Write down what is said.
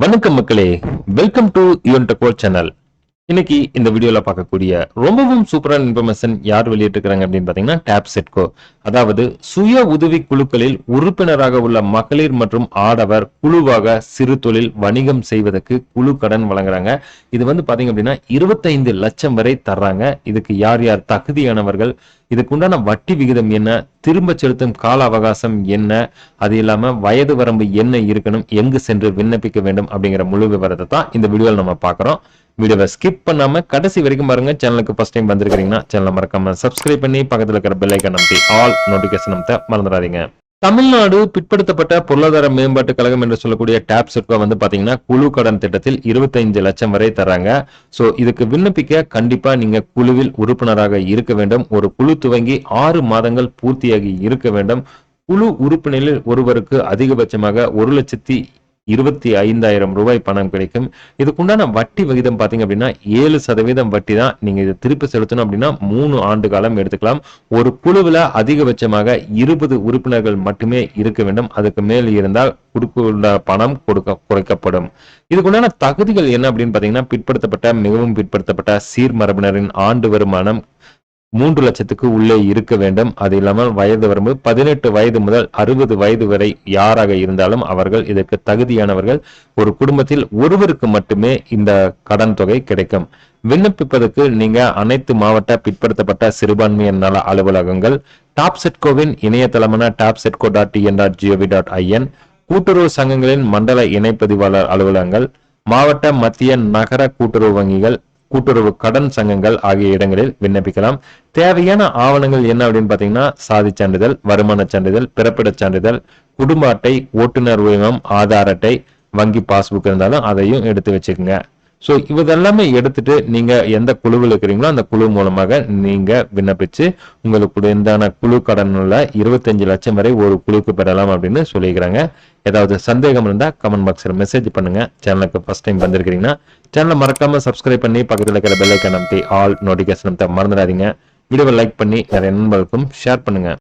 வணக்கம் மக்களே. Welcome to Yuvan டெக்கோ சேனல் இன்னைக்கு இந்த வீடியோல பார்க்கக்கூடிய ரொம்பவும் சூப்பரான இன்ஃபர்மேஷன் யார் வெளியிட்டிருக்கிறாங்க அப்படின்னு பாத்தீங்கன்னா டேப் செட்கோ அதாவது சுய உதவி குழுக்களில் உறுப்பினராக உள்ள மகளிர் மற்றும் ஆடவர் குழுவாக சிறு தொழில் வணிகம் செய்வதற்கு குழு கடன் வழங்குறாங்க. இது வந்து பாத்தீங்க அப்படின்னா இருபத்தைந்து லட்சம் வரை தர்றாங்க. இதுக்கு யார் யார் தகுதியானவர்கள் இதுக்கு உண்டான வட்டி விகிதம் என்ன? திரும்ப செலுத்தும் கால அவகாசம் என்ன? அது இல்லாம வயது வரம்பு என்ன இருக்கணும்? எங்கு சென்று விண்ணப்பிக்க வேண்டும்? அப்படிங்கிற முழு விவரத்தை தான் இந்த வீடியோவில் நம்ம பார்க்குறோம். வீடியோவை ஸ்கிப் பண்ணாம கடைசி வரைக்கும் பாருங்க. சேனலுக்கு ஃபர்ஸ்ட் டைம் வந்திருக்கிறீங்கன்னா சேனலை மறக்காம சப்ஸ்கிரைப் பண்ணி பக்கத்தில் இருக்கிற பெல் நம்பி ஆல் நோட்டிபிகேஷன் நம்ப மறந்துடாதீங்க. தமிழ்நாடு பிற்படுத்தப்பட்ட பொருளாதார மேம்பாட்டு கழகம் என்று சொல்லக்கூடிய டேப் செட்கோ வந்து பாத்தீங்கன்னா குழு கடன் திட்டத்தில் 25 லட்சம் வரை தராங்க சோ இதுக்கு விண்ணப்பிக்க கண்டிப்பா நீங்க குழுவில் உறுப்பினராக இருக்க வேண்டும். ஒரு குழு துவங்கி ஆறு மாதங்கள் பூர்த்தியாகி இருக்க வேண்டும். குழு உறுப்பினரில் ஒருவருக்கு அதிகபட்சமாக ஒரு லட்சத்தி இருபத்தி ஐந்தாயிரம் ரூபாய் பணம் கிடைக்கும். இதுக்குண்டான வட்டி விகிதம் பாத்தீங்க அப்படின்னா ஏழு சதவீதம் வட்டி தான் நீங்க இதை திருப்பி செலுத்தணும் அப்படின்னா மூணு ஆண்டு காலம் எடுத்துக்கலாம். ஒரு குழுவில் அதிகபட்சமாக இருபது உறுப்பினர்கள் மட்டுமே இருக்க வேண்டும். அதுக்கு மேல் இருந்தால் கொடுக்க பணம் கொடுக்க குறைக்கப்படும். இதுக்குண்டான தகுதிகள் என்ன அப்படின்னு பாத்தீங்கன்னா பிற்படுத்தப்பட்ட மிகவும் பிற்படுத்தப்பட்ட சீர்மரபினரின் ஆண்டு வருமானம் மூன்று லட்சத்துக்கு உள்ளே இருக்க வேண்டும். அது இல்லாமல் வயது வரம்பு பதினெட்டு வயது முதல் அறுபது வயது வரை யாராக இருந்தாலும் அவர்கள் இதற்கு தகுதியானவர்கள். ஒரு குடும்பத்தில் ஒருவருக்கு மட்டுமே இந்த கடன் தொகை கிடைக்கும். விண்ணப்பிப்பதற்கு நீங்க அனைத்து மாவட்ட பிற்படுத்தப்பட்ட சிறுபான்மையின் நல அலுவலகங்கள் டாப் செட்கோவின் இணையதளமான TABCEDCO dot TN dot GOV dot IN கூட்டுறவு சங்கங்களின் மண்டல இணைப்பதிவாளர் அலுவலகங்கள் மாவட்ட மத்திய நகர கூட்டுறவு வங்கிகள் கூட்டுறவு கடன் சங்கங்கள் ஆகிய இடங்களில் விண்ணப்பிக்கலாம். தேவையான ஆவணங்கள் என்ன அப்படின்னு பாத்தீங்கன்னா சாதி சான்றிதழ் வருமான சான்றிதழ் பிறப்பிடச் சான்றிதழ் குடும்ப அட்டை ஓட்டுநர் உரிமம் ஆதார் அட்டை வங்கி பாஸ்புக் இருந்தாலும் அதையும் எடுத்து வச்சுக்கோங்க. ஸோ இதெல்லாமே எடுத்துட்டு நீங்க எந்த குழுவில் இருக்கிறீங்களோ அந்த குழு மூலமாக நீங்க விண்ணப்பிச்சு உங்களுக்கு உண்டான குழு கடனில் இருபத்தஞ்சு லட்சம் வரை ஒரு குழுக்கு பெறலாம் அப்படின்னு சொல்லியிருக்கிறாங்க. ஏதாவது சந்தேகம் இருந்தால் கமெண்ட் பாக்ஸில் மெசேஜ் பண்ணுங்க. சேனலுக்கு ஃபர்ஸ்ட் டைம் வந்திருக்கிறீங்கன்னா சேனலை மறக்காம சப்ஸ்கிரைப் பண்ணி பக்கத்தில் இருக்கிற பெல் ஐக்கன் அமைத்தி ஆல் நோட்டிஃபிகேஷன் மறந்துடாதீங்க. வீடியோவை லைக் பண்ணி நிறைய நண்பர்களுக்கும் ஷேர் பண்ணுங்க.